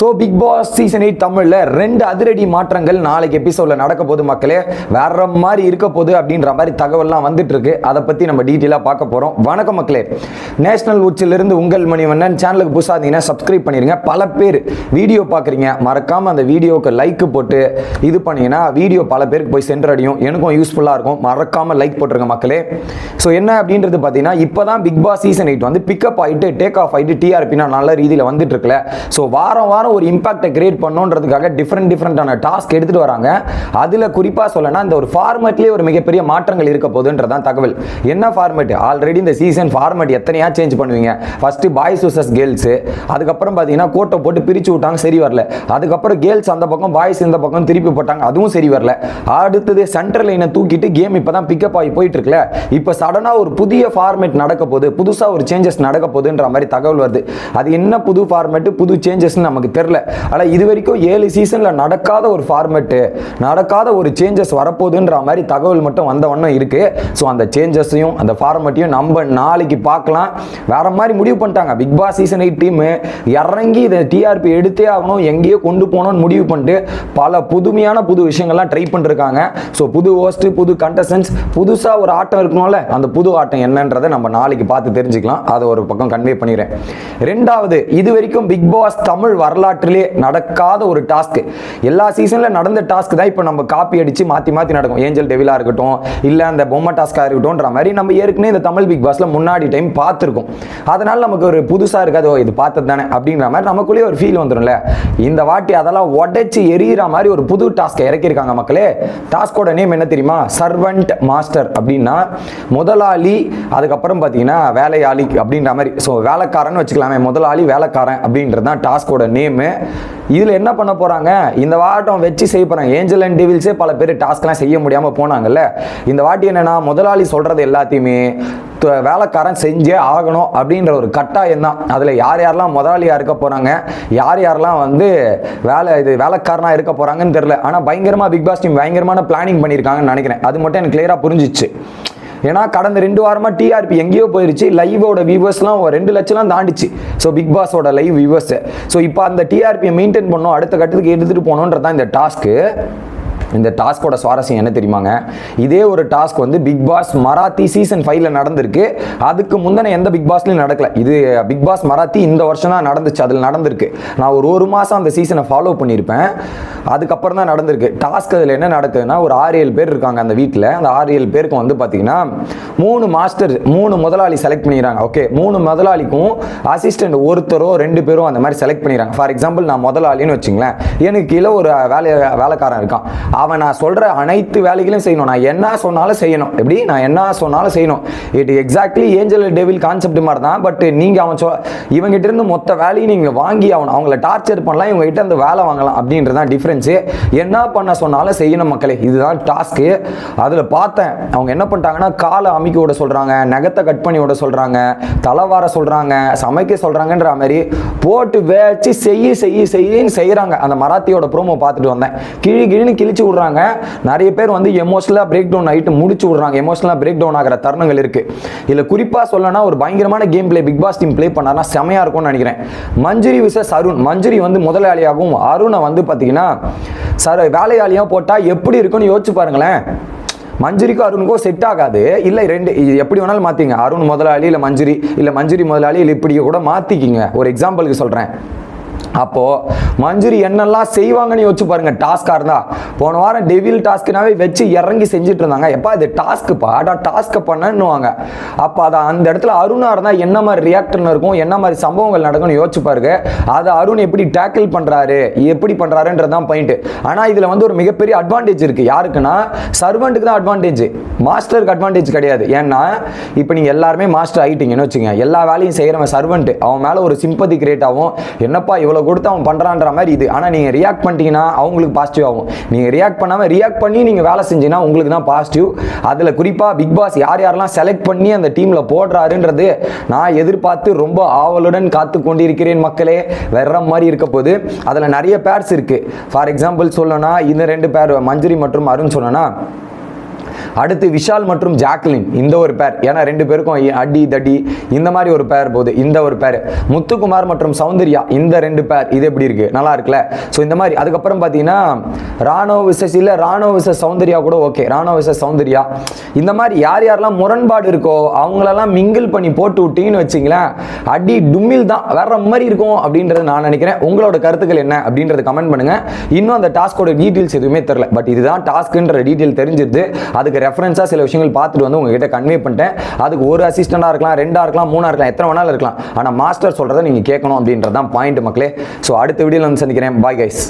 So Bigg Boss season eight தமிழில் ரெண்டு அதிரடி மாற்றங்கள் நாளைக்கு எபிசோடில் நடக்க போது மக்களே. வேற மாதிரி இருக்க போகுது அப்படின்ற மாதிரி தகவல்லாம் வந்துட்டு இருக்கு. அதை பற்றி நம்ம டீட்டெயிலாக பார்க்க போகிறோம் வணக்கம் மக்களே. நேஷனல் உச்சிலிருந்து உங்கள் மணிவண்ணன். சேனலுக்கு புதுசாக இருந்தீங்கன்னா சப்ஸ்கிரைப் பண்ணிடுங்க பல பேர் வீடியோ பார்க்குறீங்க. மறக்காமல் அந்த வீடியோவுக்கு லைக் போட்டு இது பண்ணீங்கன்னா வீடியோ பல பேருக்கு போய் சென்றடையும். எனக்கும் யூஸ்ஃபுல்லாக இருக்கும். மறக்காமல் லைக் போட்டுருங்க மக்களே. ஸோ என்ன அப்படின்றது பார்த்தீங்கன்னா இப்போ தான் பிக் பாஸ் சீசன் எயிட் வந்து பிக்கப் ஆகிட்டு டேக் ஆஃப் ஆகிட்டு டிஆர்பினா நல்ல ரீதியில் வந்துட்டு இருக்குல்ல ஸோ வாரம் வாரம் ஒரு இம்பாக்டை கிரியேட் பண்ணுன்றதுக்காக டிஃப்ரெண்ட் டிஃப்ரெண்டான டாஸ்க் எடுத்துகிட்டு வராங்க. அதில் குறிப்பாக சொல்லனா இந்த ஒரு ஃபார்மேட்லேயே ஒரு மிகப்பெரிய மாற்றங்கள் இருக்க தான் தகவல். என்ன ஃபார்மேட் ஆல்ரெடி இந்த சீசன் ஃபார்மேட் எத்தனையா சேஞ்ச் பண்ணுவீங்க? ஃபஸ்ட்டு பாய்ஸ் வர்சஸ் கேர்ள்ஸு அதுக்கப்புறம் பார்த்தீங்கன்னா கோட்டை போட்டு பிரித்து விட்டாங்க சரி வரல. அதுக்கப்புறம் கேர்ள்ஸ் அந்த பக்கம் பாய்ஸ் இந்த பக்கம் திருப்பி போட்டாங்க அதுவும் சரி வரல. அடுத்தது சென்ட்ரல் லைனை தூக்கிட்டு கேம் இப்போ தான் பிக்கப் ஆகி போயிட்டு இருக்குல்ல இப்போ சடனாக ஒரு புதிய ஃபார்மேட் நடக்க போகுது புதுசாக ஒரு சேஞ்சஸ் நடக்க போகுதுன்ற மாதிரி தகவல் வருது. அது என்ன புது ஃபார்மேட்டு புது சேஞ்சஸ்னு நமக்கு தெரில ஆனால் இது வரைக்கும் ஏழு சீசனில் நடக்காத ஒரு ஃபார்மேட்டு நடக்காத ஒரு சேஞ்சஸ் வரப்போகுதுன்ற மாதிரி தகவல் மட்டும் வந்த வண்ணம் இருக்கு. ஸோ அந்த சேஞ்சஸையும் அந்த ஃபார்மேட்டையும் நம்ம நாளைக்கு பார்க்கலாம். வேற மாதிரி முடிவு பண்ணிட்டாங்க. Bigg Boss season eight team இறங்கி இதை டிஆர்பி எடுத்தே ஆகணும் எங்கேயோ கொண்டு போகணும்னு முடிவு பண்ணிட்டு பல புதுமையான புது விஷயங்கள்லாம் ட்ரை பண்ணிருக்காங்க. ஸோ புது ஹோஸ்ட் புது கண்டஸ்டன்ஸ் புதுசாக ஒரு ஆட்டம் இருக்கணும்ல அந்த புது ஆட்டம் என்னன்றதை நம்ம நாளைக்கு பார்த்து தெரிஞ்சுக்கலாம். அதை ஒரு பக்கம் கன்வே பண்ணிடுறேன். ரெண்டாவது இது வரைக்கும் பிக் பாஸ் தமிழ் வரலாற்றிலே நடக்காத ஒரு டாஸ்க் எல்லா சீசனில் நடந்த டாஸ்க் தான் இப்போ நம்ம காப்பி அடித்து மாற்றி மாற்றி நடக்கும். ஏஞ்சல் டெவிலாக இருக்கட்டும் இல்லை அந்த பொம்மை டாஸ்க்காக இருக்கட்டும்ன்ற மாதிரி நம்ம ஏற்கனவே இந்த தமிழ் பிக் பாஸில் முன்னாடி டைம் பார்த்துருக்கோம். அதனால நமக்கு ஒரு புதுசாக இருக்காது ஓ இது பார்த்தது தானே? அப்படின்ற மாதிரி நமக்குள்ளேயே ஒரு ஃபீல் வந்துடும்ல இந்த வாட்டி அதெல்லாம் உடைச்சி எரியிற மாதிரி ஒரு புது டாஸ்க்கை இறக்கியிருக்காங்க மக்களே. டாஸ்கோட நேம் என்ன தெரியுமா? சர்வெண்ட் மாஸ்டர் அப்படின்னா முதலாளி அதுக்கப்புறம் பார்த்தீங்கன்னா வேலையாளி அப்படின்ற மாதிரி. ஸோ வேலைக்காரன் வச்சுக்கலாமே முதலாளி வேலைக்காரன் அப்படின்றது தான் டாஸ்கோட நேம் இதில் என்ன பண்ண போகிறாங்க இந்த வாட்டம் வச்சு செய்ய போகிறாங்க ஏஞ்சல் அண்ட் டிவில்ஸே பல பேர் டாஸ்க்லாம் செய்ய முடியாமல் போனாங்கல்ல. இந்த வாட்டி என்னென்னா முதலாளி சொல்கிறது எல்லாத்தையுமே வேலைக்காரன் செஞ்சே ஆகணும் அப்படின்ற ஒரு கட்டாயம் தான். அதில் யார் யாரெல்லாம் முதலாளியாக இருக்க போகிறாங்க யார் யாரெல்லாம் வந்து வேலை இது வேலைக்காரனாக இருக்க போகிறாங்கன்னு தெரில ஆனால் பயங்கரமாக பிக் பாஸ் டீம் பயங்கரமான பிளானிங் பண்ணியிருக்காங்கன்னு நினைக்கிறேன். அது மட்டும் எனக்கு கிளியராக புரிஞ்சிச்சு. ஏன்னா கடந்த ரெண்டு வாரமாக டிஆர்பி எங்கேயோ போயிருச்சு. லைவோட வியூவர்ஸ்லாம் ஒரு ரெண்டு லட்சம்லாம் தாண்டிச்சு. ஸோ பிக் பாஸோட லைவ் வியூவர்ஸை ஸோ இப்போ அந்த டிஆர்பியை மெயின்டைன் பண்ணோம் அடுத்த கட்டத்துக்கு எடுத்துகிட்டு போகணுன்றது தான் இந்த டாஸ்க்கு இந்த டாஸ்கோட சுவாரஸ்யம் என்ன தெரியுமாங்க? இதே ஒரு டாஸ்க் வந்து பிக் பாஸ் மராத்தி சீசன் ஃபைவ்ல நடந்திருக்கு. அதுக்கு முந்தின எந்த பிக் பாஸ்லையும் நடக்கல. இது பிக் பாஸ் மராத்தி இந்த வருஷம் தான் நடந்துச்சு. அதில் நடந்திருக்கு. நான் ஒரு ஒரு மாதம் அந்த சீசனை ஃபாலோ பண்ணியிருப்பேன். அதுக்கப்புறம் தான் நடந்திருக்கு. டாஸ்க் அதில் என்ன நடக்குதுன்னா ஒரு ஆறு ஏழு பேர் இருக்காங்க அந்த வீட்டில் அந்த ஆறு ஏழு பேருக்கு வந்து பார்த்தீங்கன்னா மூணு மாஸ்டர் மூணு முதலாளி செலக்ட் பண்ணிடுறாங்க ஓகே மூணு முதலாளிக்கும் அசிஸ்டண்ட் ஒருத்தரோ ரெண்டு பேரும் அந்த மாதிரி செலக்ட் பண்ணிடுறாங்க ஃபார் எக்ஸாம்பிள் நான் முதலாளின்னு வச்சுங்களேன். எனக்கு கீழே ஒரு வேலை வேலைக்காரன் இருக்கான். அவன் நான் சொல்கிற அனைத்து வேலைகளையும் செய்யணும். நான் என்ன சொன்னாலும் செய்யணும். எப்படி? நான் என்ன சொன்னாலும் செய்யணும். It exactly angel devil concept மாதிரி தான் பட் நீங்கள் அவன் சொ இவங்ககிட்ட இருந்து மொத்த வேலையும் நீங்கள் வாங்கி அவன் அவங்கள டார்ச்சர் பண்ணலாம் இவங்க அந்த வேலை வாங்கலாம் அப்படின்றது தான் டிஃப்ரென்ஸு என்ன பண்ண சொன்னாலும் செய்யணும் மக்களே. இதுதான் டாஸ்க்கு அதில் பார்த்தேன். அவங்க என்ன பண்ணிட்டாங்கன்னா காலை அமைக்க விட சொல்கிறாங்க நகத்தை கட் பண்ணி விட சொல்கிறாங்க தலைவார சொல்கிறாங்க சமைக்க சொல்கிறாங்கன்ற மாதிரி போட்டு வச்சு செய்ய செய்ய செய்யன்னு செய்கிறாங்க அந்த மராத்தியோட ப்ரோமோ பார்த்துட்டு வந்தேன். கிழி கிழின்னு கிழிச்சு விட்றாங்க. நிறைய பேர் வந்து எமோஷனலாக பிரேக் டவுன் ஆகிட்டு முடிச்சு விட்றாங்க. எமோஷனலாக பிரேக் டவுன் ஆகிற தருணங்கள் இருக்குது இதில் குறிப்பாக சொல்லணும்னா ஒரு பயங்கரமான game play Bigg Boss team play பண்ணா செமையாக இருக்கும்னு நினைக்கிறேன். மஞ்சுரி விசஸ் அருண். மஞ்சுரி வந்து முதலாளியாகவும் அருணை வந்து பார்த்தீங்கன்னா சார் வேலையாளியாக போட்டால் எப்படி இருக்குன்னு யோசிச்சு பாருங்களேன். மஞ்சுரிக்கும் அருணுக்கும் செட் ஆகாது. இல்லை ரெண்டு இது எப்படி வேணாலும் மாற்றிங்க அருண் முதலாளி இல்லை மஞ்சுரி. இல்லை மஞ்சுரி முதலாளி இல்லை இப்படி கூட மாற்றிக்கிங்க ஒரு எக்ஸாம்பிளுக்கு சொல்கிறேன் அப்போது மஞ்சுரி என்னெல்லாம் செய்வாங்கன்னு யோசிச்சு பாருங்க. டாஸ்கா இருந்தா போன வாரம் டெவில் டாஸ்க்னாவே வச்சு இறங்கி செஞ்சுட்டு இருந்தாங்க. எப்பா இது டாஸ்க்குப்பா அடா டாஸ்க்கை பண்ணன்னுவாங்க. அப்போ அதை அந்த இடத்துல அருணா இருந்தா என்ன மாதிரி ரியாக்டர்னு இருக்கும் என்ன மாதிரி சம்பவங்கள் நடக்கும்னு யோசிச்சு பாருங்க. அதை அருண் எப்படி டேக்கிள் பண்றாரு எப்படி பண்றாருன்றது தான் பாயிண்ட் ஆனா இதுல வந்து ஒரு மிகப்பெரிய அட்வான்டேஜ் இருக்கு. யாருக்குன்னா சர்வெண்ட்டுக்கு தான் அட்வான்டேஜ் மாஸ்டருக்கு அட்வான்டேஜ் கிடையாது. ஏன்னா இப்போ நீங்க எல்லாருமே மாஸ்டர் ஆயிட்டீங்கன்னு வச்சுங்க எல்லா வேலையும் செய்யறவன் சர்வெண்ட் அவன் மேல ஒரு சிம்பதி கிரியேட் ஆகும். என்னப்பா இவ்வளவு கொடுத்து அவன் பண்றான்ற மாதிரி இது. ஆனால் நீங்கள் ரியாக்ட் பண்ணிட்டீங்கன்னா அவங்களுக்கு பாசிட்டிவ் ஆகும். நீங்கள் ரியாக்ட் பண்ணாமல் ரியாக்ட் பண்ணி நீங்கள் வேலை செஞ்சீங்கன்னா உங்களுக்கு தான் பாசிட்டிவ் அதில் குறிப்பாக பிக் பாஸ் யார் யாரெல்லாம் செலக்ட் பண்ணி அந்த டீமில் போடுறாருன்றது நான் எதிர்பார்த்து ரொம்ப ஆவலுடன் காத்து கொண்டிருக்கிறேன் மக்களே. வர்ற மாதிரி இருக்க போது அதில் நிறைய பேர்ஸ் இருக்குது ஃபார் எக்ஸாம்பிள் சொல்லணும்னா இந்த ரெண்டு பேர் மஞ்சுரி மற்றும் அருண் சொன்னா அடுத்து விஷால் மற்றும் ஜாக்லின் இந்த ஒரு பேர் ஏன்னா ரெண்டு பேருக்கும் அடி தடி இந்த மாதிரி ஒரு பேர் போகுது. இந்த ஒரு பேர் முத்துக்குமார் மற்றும் சௌந்தர்யா இந்த ரெண்டு பேர் இது எப்படி இருக்கு? நல்லா இருக்குல்ல? ஸோ இந்த மாதிரி அதுக்கப்புறம் பார்த்தீங்கன்னா ராணோ விசஸ் இல்லை ராணோ விசஸ் சௌந்தர்யா கூட ஓகே ராணோ விசஸ் சௌந்தர்யா. இந்த மாதிரி யார் யாரெல்லாம் முரண்பாடு இருக்கோ அவங்களெல்லாம் மிங்கிள் பண்ணி போட்டு விட்டீங்கன்னு வச்சிங்களேன் அடி டும்மில் தான் வேற மாதிரி இருக்கும் அப்படின்றது நான் நினைக்கிறேன். உங்களோட கருத்துக்கள் என்ன அப்படின்றத கமெண்ட் பண்ணுங்க. இன்னும் அந்த டாஸ்கோட டீட்டெயில்ஸ் எதுவுமே தெரியல. பட் இதுதான் டாஸ்க்குன்ற டீட்டெயில் தெரிஞ்சிருது. அதுக்கு ரெஃபரன்ஸாக சில விஷயங்கள் பார்த்துட்டு வந்து உங்ககிட்ட கன்வே பண்ணிட்டேன். அதுக்கு ஒரு அசிஸ்டண்டாக இருக்கலாம் ரெண்டாக இருக்கலாம் மூணாக இருக்கலாம் எத்தனை வேணாலும் இருக்கலாம். ஆனால் மாஸ்டர் சொல்கிறத நீங்கள் கேட்கணும் அப்படின்றது தான் பாயிண்ட் மக்களே. ஸோ அடுத்த வீடியோவில் வந்து சந்திக்கிறேன். Bye guys